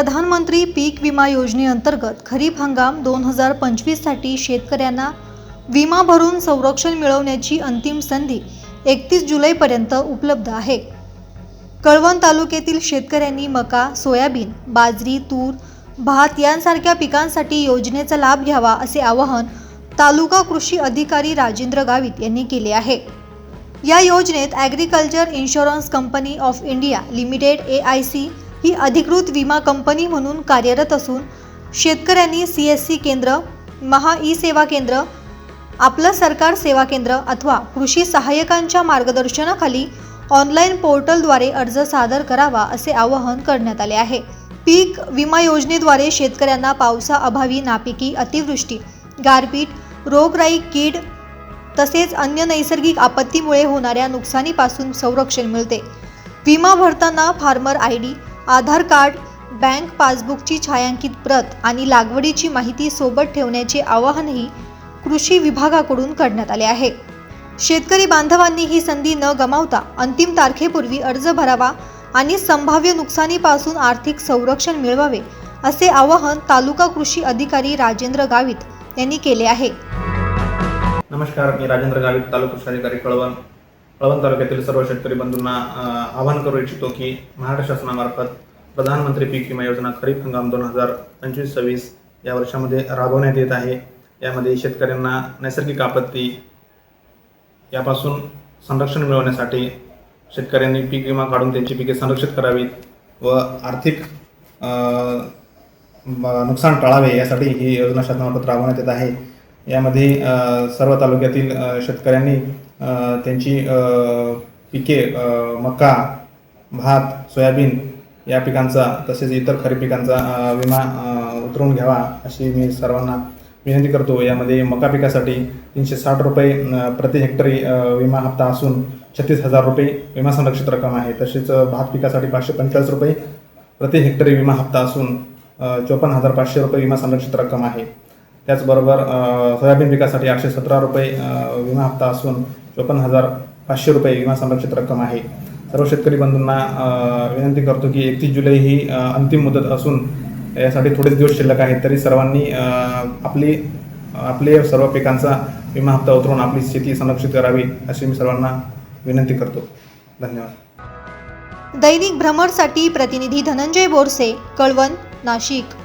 प्रधानमंत्री पीक विमा योजनेअंतर्गत खरीप हंगाम दोन हजार पंचवीससाठी शेतकऱ्यांना विमा भरून संरक्षण मिळवण्याची अंतिम संधी एकतीस जुलैपर्यंत उपलब्ध आहे. कळवण तालुक्यातील शेतकऱ्यांनी मका सोयाबीन बाजरी तूर भात यांसारख्या पिकांसाठी योजनेचा लाभ घ्यावा असे आवाहन तालुका कृषी अधिकारी राजेंद्र गावित यांनी केले आहे. या योजनेत agriculture insurance company of India limited A I C ही अधिकृत विमा कंपनी म्हणून कार्यरत असून शेतकऱ्यांनी सी एस सी केंद्र महा ई सेवा केंद्र आपलं सरकार सेवा केंद्र अथवा कृषी सहाय्यकांच्या मार्गदर्शनाखाली ऑनलाईन पोर्टलद्वारे अर्ज सादर करावा असे आवाहन करण्यात आले आहे. पीक विमा योजनेद्वारे शेतकऱ्यांना पावसाअभावी नापिकी अतिवृष्टी गारपीट रोगराई कीड तसेच अन्य नैसर्गिक आपत्तीमुळे होणाऱ्या नुकसानीपासून संरक्षण मिळते. विमा भरताना farmer I D Aadhaar card bank पासबुकची छायांकित प्रत आणि लागवडीची माहिती सोबत ठेवण्याचे आवाहनही कृषी विभागाकडून करण्यात आले आहे. शेतकरी बांधवांनी ही संधी न गमावता अंतिम तारखेपूर्वी अर्ज भरावा आणि संभाव्य नुकसानीपासून आर्थिक संरक्षण मिळवावे असे आवाहन तालुका कृषी अधिकारी राजेंद्र गावित यांनी केले आहे. नमस्कार मी राजेंद्र गावित तालुका कृषी अधिकारी कळवण. कळवण तालुक्यातील सर्व शेतकरी बंधूंना आवाहन करू इच्छितो की महाराष्ट्र शासनामार्फत प्रधानमंत्री पीक विमा योजना खरीप हंगाम दोन हजार पंचवीस सव्वीस या वर्षामध्ये राबवण्यात येत आहे. यामध्ये शेतकऱ्यांना नैसर्गिक आपत्ती यापासून संरक्षण मिळवण्यासाठी शेतकऱ्यांनी पीक विमा काढून त्यांची पिके संरक्षित करावीत व आर्थिक नुकसान टाळावे यासाठी ही योजना शासनामार्फत राबवण्यात येत आहे. यामध्ये सर्व तालुक्यातील शेतकऱ्यांनी त्यांची पिके मका भात सोयाबीन या पिकांचा तसेच इतर खरीप पिकांचा विमा उतरून उतरवून घ्यावा अशी मी सर्वांना विनंती करतो. यामध्ये मका पिकासाठी तीनशे साठ रुपये प्रति हेक्टरी विमा हप्ता असून छत्तीस हजार रुपये विमा संरक्षित रक्कम आहे. तसेच भात पिकासाठी पाचशे पंचेचाळीस रुपये प्रति हेक्टरी विमा हप्ता असून चोपन्न हजार पाचशे रुपये विमा संरक्षित रक्कम आहे. त्याचबरोबर सोयाबीन पिकासाठी आठशे सतरा रुपये विमा हप्ता असून चोपन्न हजार पाचशे रुपये विमा संरक्षित रक्कम आहे. सर्व शेतकरी बंधूंना विनंती करतो की एकतीस जुलै ही अंतिम मुदत असून यासाठी थोडेच दिवस शिल्लक आहेत. तरी सर्वांनी आपली आपले सर्व पिकांचा विमा हप्ता उतरवून आपली शेती संरक्षित करावी अशी मी सर्वांना विनंती करतो. धन्यवाद. दैनिक भ्रमरसाठी प्रतिनिधी धनंजय बोरसे कळवण नाशिक.